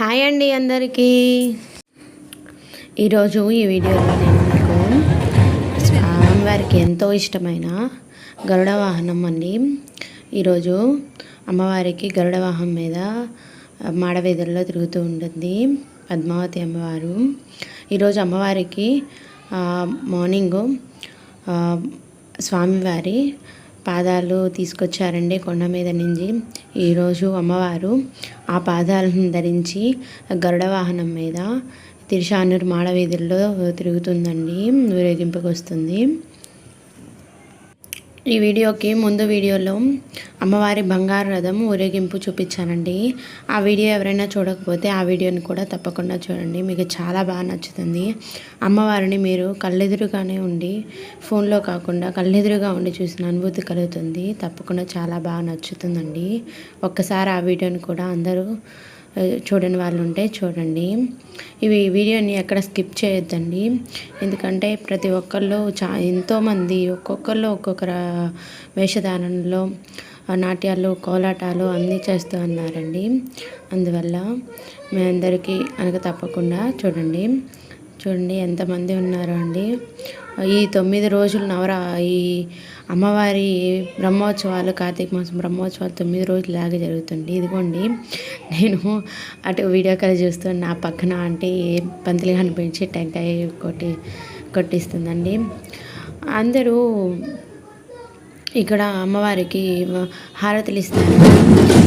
Hi అండి అందరికీ. ఈరోజు ఈ వీడియోలో నేను మీకు స్వామివారికి ఎంతో ఇష్టమైన గరుడ వాహనం అండి. ఈరోజు అమ్మవారికి గరుడ వాహనం మీద మాడవీధుల్లో తిరుగుతూ ఉంటుంది పద్మావతి అమ్మవారు. ఈరోజు అమ్మవారికి మార్నింగు స్వామివారి పాదాలు తీసుకొచ్చారండి కొండ మీద నుంచి. ఈరోజు అమ్మవారు ఆ పాదాలను ధరించి గరుడ వాహనం మీద తిరుషానూరు మాడవీధుల్లో తిరుగుతుందండి. ఊరేగింపుకి వస్తుంది ఈ వీడియోకి ముందు వీడియోలో అమ్మవారి బంగారు రథం ఊరేగింపు చూపించానండి. ఆ వీడియో ఎవరైనా చూడకపోతే ఆ వీడియోని కూడా తప్పకుండా చూడండి. మీకు చాలా బాగా నచ్చుతుంది. అమ్మవారిని మీరు కళ్ళెదురుగానే ఉండి ఫోన్లో కాకుండా కళ్ళెదురుగా ఉండి చూసిన అనుభూతి కలుగుతుంది. తప్పకుండా చాలా బాగా నచ్చుతుందండి. ఒక్కసారి ఆ వీడియోని కూడా అందరూ చూడని వాళ్ళు ఉంటే చూడండి. ఇవి వీడియోని ఎక్కడ స్కిప్ చేయొద్దండి. ఎందుకంటే ప్రతి ఒక్కళ్ళు చా ఎంతోమంది ఒక్కొక్కళ్ళు ఒక్కొక్క వేషధారణలో నాట్యాలు కోలాటాలు అన్నీ చేస్తూ ఉన్నారండి. అందువల్ల మీ అందరికీ అనక తప్పకుండా చూడండి. చూడండి ఎంతమంది ఉన్నారో అండి. ఈ తొమ్మిది రోజులు నవరా ఈ అమ్మవారి బ్రహ్మోత్సవాలు కార్తీక మాసం బ్రహ్మోత్సవాలు తొమ్మిది రోజులు లాగా జరుగుతుంది ఇదిగోండి నేను అటు వీడియో కాల్ చూస్తూ నా పక్కన అంటే పంతులు కనిపించి టెంకాయ కొట్టి కొట్టిస్తుందండి. అందరూ ఇక్కడ అమ్మవారికి హారతులు ఇస్తారు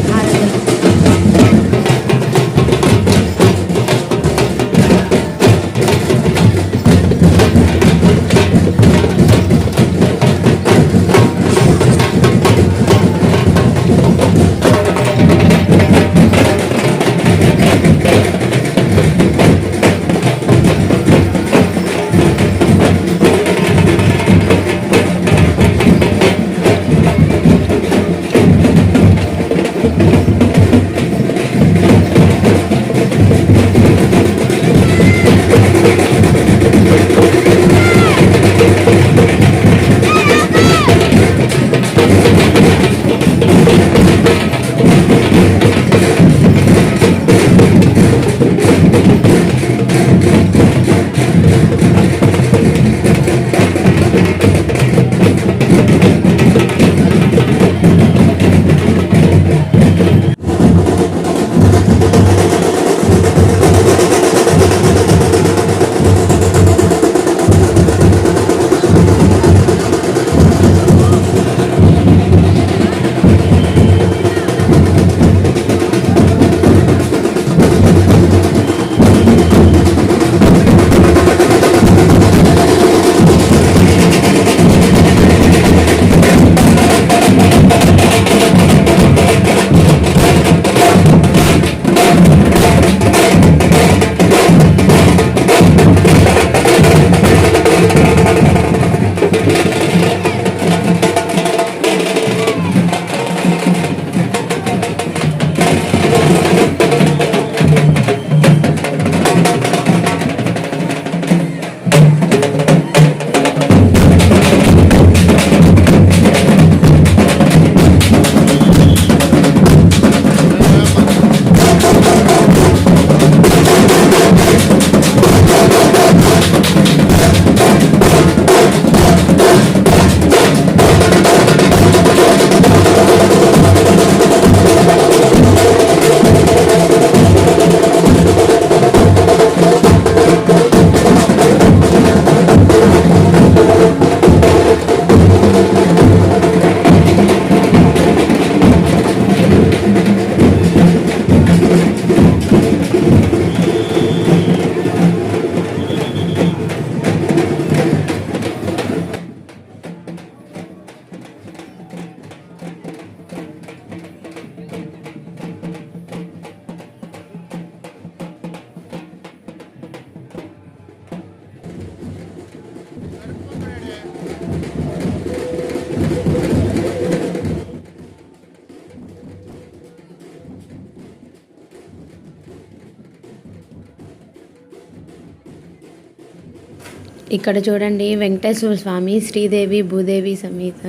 ఇక్కడ చూడండి వెంకటేశ్వర స్వామి శ్రీదేవి భూదేవి సమేత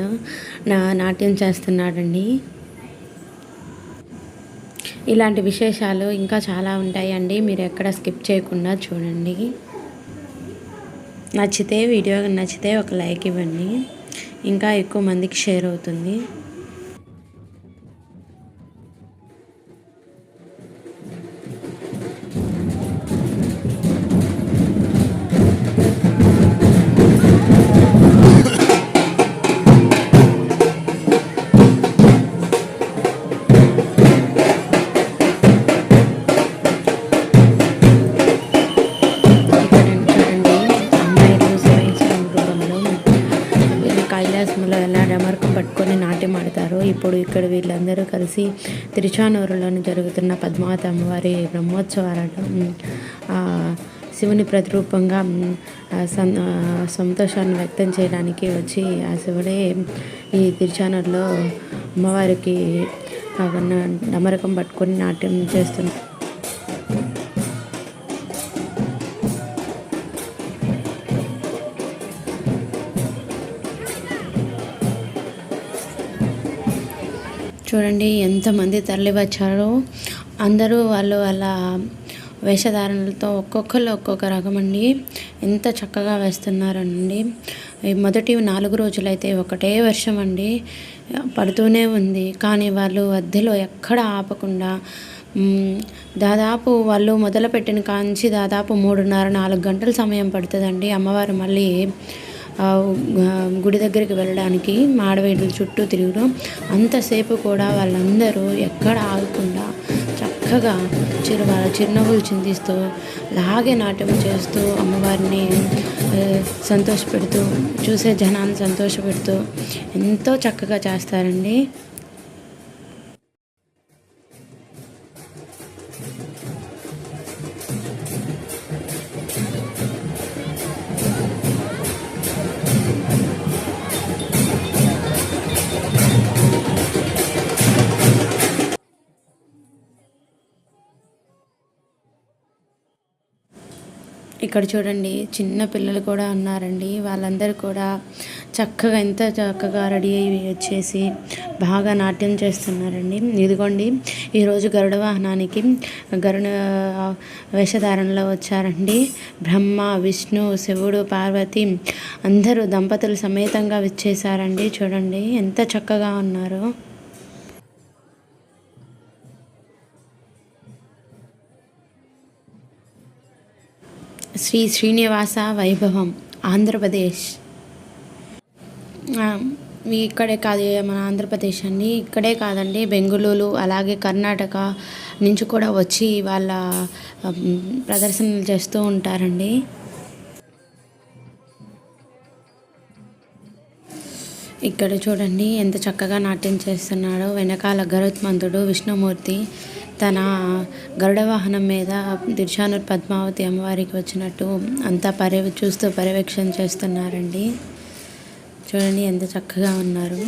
నా నాట్యం చేస్తున్నాడండి. ఇలాంటి విశేషాలు ఇంకా చాలా ఉంటాయండి. మీరు ఎక్కడ స్కిప్ చేయకుండా చూడండి. నచ్చితే వీడియో నచ్చితే ఒక లైక్ ఇవ్వండి. ఇంకా ఎక్కువ మందికి షేర్ అవుతుంది. కలిసి తిరుచానూరులోని జరుగుతున్న పద్మావతి అమ్మవారి బ్రహ్మోత్సవాలలో ఆ, శివుని ప్రతిరూపంగా సం- సంతోషాన్ని వ్యక్తం చేయడానికి వచ్చి ఆ శివుడే ఈ తిరుచానూరులో అమ్మవారికి డమరకం పట్టుకొని నాట్యం చేస్తున్నారు. చూడండి ఎంతమంది తరలివచ్చారో అందరూ వాళ్ళు వాళ్ళ వేషధారణలతో ఒక్కొక్కరు ఒక్కొక్క రకం అండి. ఎంత చక్కగా వేస్తున్నారండి మొదటి నాలుగు రోజులైతే ఒకటే వర్షం అండి. పడుతూనే ఉంది. కానీ వాళ్ళు మధ్యలో ఎక్కడ ఆపకుండా దాదాపు వాళ్ళు మొదలుపెట్టిన కాంచి దాదాపు మూడున్నర నాలుగు గంటల సమయం పడుతుందండి. అమ్మవారు మళ్ళీ గుడి దగ్గరికి వెళ్ళడానికి మాడవీడుల చుట్టూ తిరుగుతాం అంతసేపు కూడా వాళ్ళందరూ ఎక్కడ ఆగకుండా చక్కగా చిరు వాళ్ళ చిరునవ్వులు చిందిస్తూ లాగే నాట్యం చేస్తూ అమ్మవారిని సంతోషపెడుతూ చూసే జనాన్ని సంతోషపెడుతూ ఎంతో చక్కగా చేస్తారండి. ఇక్కడ చూడండి చిన్న పిల్లలు కూడా ఉన్నారండి. వాళ్ళందరూ కూడా చక్కగా ఎంత చక్కగా రెడీ అయ్యి వచ్చేసి బాగా నాట్యం చేస్తున్నారండి. ఇదిగోండి ఈరోజు గరుడ వాహనానికి గరుడ వేషధారణలో వచ్చారండి. బ్రహ్మ విష్ణు శివుడు పార్వతి అందరూ దంపతులు సమేతంగా వచ్చేసారండి. చూడండి ఎంత చక్కగా ఉన్నారో. శ్రీ శ్రీనివాస వైభవం ఆంధ్రప్రదేశ్. ఇక్కడే కాదు మన ఆంధ్రప్రదేశ్ అండి. ఇక్కడే కాదండి బెంగళూరు అలాగే కర్ణాటక నుంచి కూడా వచ్చి వాళ్ళ ప్రదర్శనలు చేస్తూ ఉంటారండి. ఇక్కడ చూడండి ఎంత చక్కగా నాట్యం చేస్తున్నాడో. వెనకాల గరుత్మంతుడు విష్ణుమూర్తి తన గరుడ వాహనం మీద దిర్శానూర్ పద్మావతి అమ్మవారికి వచ్చినట్టు అంతా పర్యవ చూస్తూ పర్యవేక్షణ చేస్తున్నారండి. చూడండి ఎంత చక్కగా ఉన్నారు.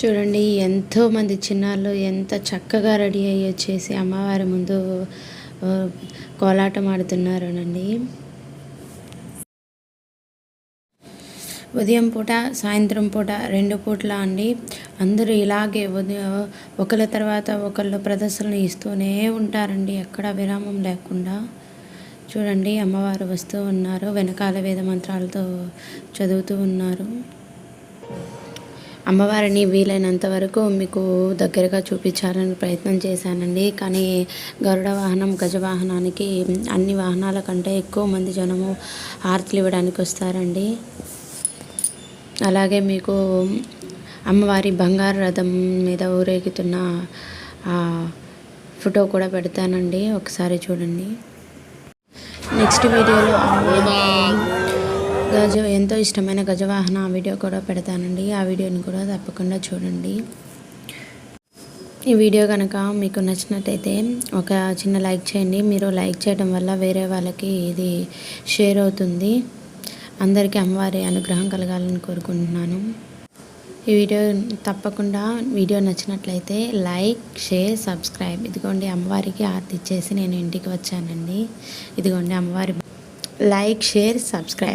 చూడండి ఎంతోమంది చిన్నారులు చిన్నాళ్ళు ఎంత చక్కగా రెడీ అయ్యి వచ్చేసి అమ్మవారి ముందు ఆ, కోలాటం ఆడుతున్నారోనండి ఉదయం పూట సాయంత్రం పూట రెండు పూట్ల అండి. అందరూ ఇలాగే ఉదయం ఒకళ్ళ తర్వాత ఒకళ్ళు ప్రదర్శనలు ఇస్తూనే ఉంటారండి. ఎక్కడ విరామం లేకుండా. చూడండి అమ్మవారు వస్తూ ఉన్నారు. వెనకాల వేద మంత్రాలతో చదువుతూ ఉన్నారు. అమ్మవారిని వీలైనంత వరకు మీకు దగ్గరగా చూపించాలని ప్రయత్నం చేశానండి. కానీ గరుడ వాహనం గజవాహనానికి అన్ని వాహనాల కంటే ఎక్కువ మంది జనము హారతులు ఇవ్వడానికి వస్తారండి. అలాగే మీకు అమ్మవారి బంగారు రథం మీద ఊరేగుతున్న ఫోటో కూడా పెడతానండి. ఒకసారి చూడండి. నెక్స్ట్ వీడియోలో గజ ఎంతో ఇష్టమైన గజవాహన ఆ వీడియో కూడా పెడతానండి. ఆ వీడియోని కూడా తప్పకుండా చూడండి. ఈ వీడియో కనుక మీకు నచ్చినట్టయితే ఒక చిన్న లైక్ చేయండి. మీరు లైక్ చేయడం వల్ల వేరే వాళ్ళకి ఇది షేర్ అవుతుంది. అందరికీ అమ్మవారి అనుగ్రహం కలగాలని కోరుకుంటున్నాను. ఈ వీడియో తప్పకుండా వీడియో నచ్చినట్లయితే లైక్ షేర్ సబ్స్క్రైబ్. ఇదిగోండి అమ్మవారికి ఆర్తి ఇచ్చేసి నేను ఇంటికి వచ్చానండి. ఇదిగోండి అమ్మవారి లైక్ షేర్ సబ్స్క్రైబ్.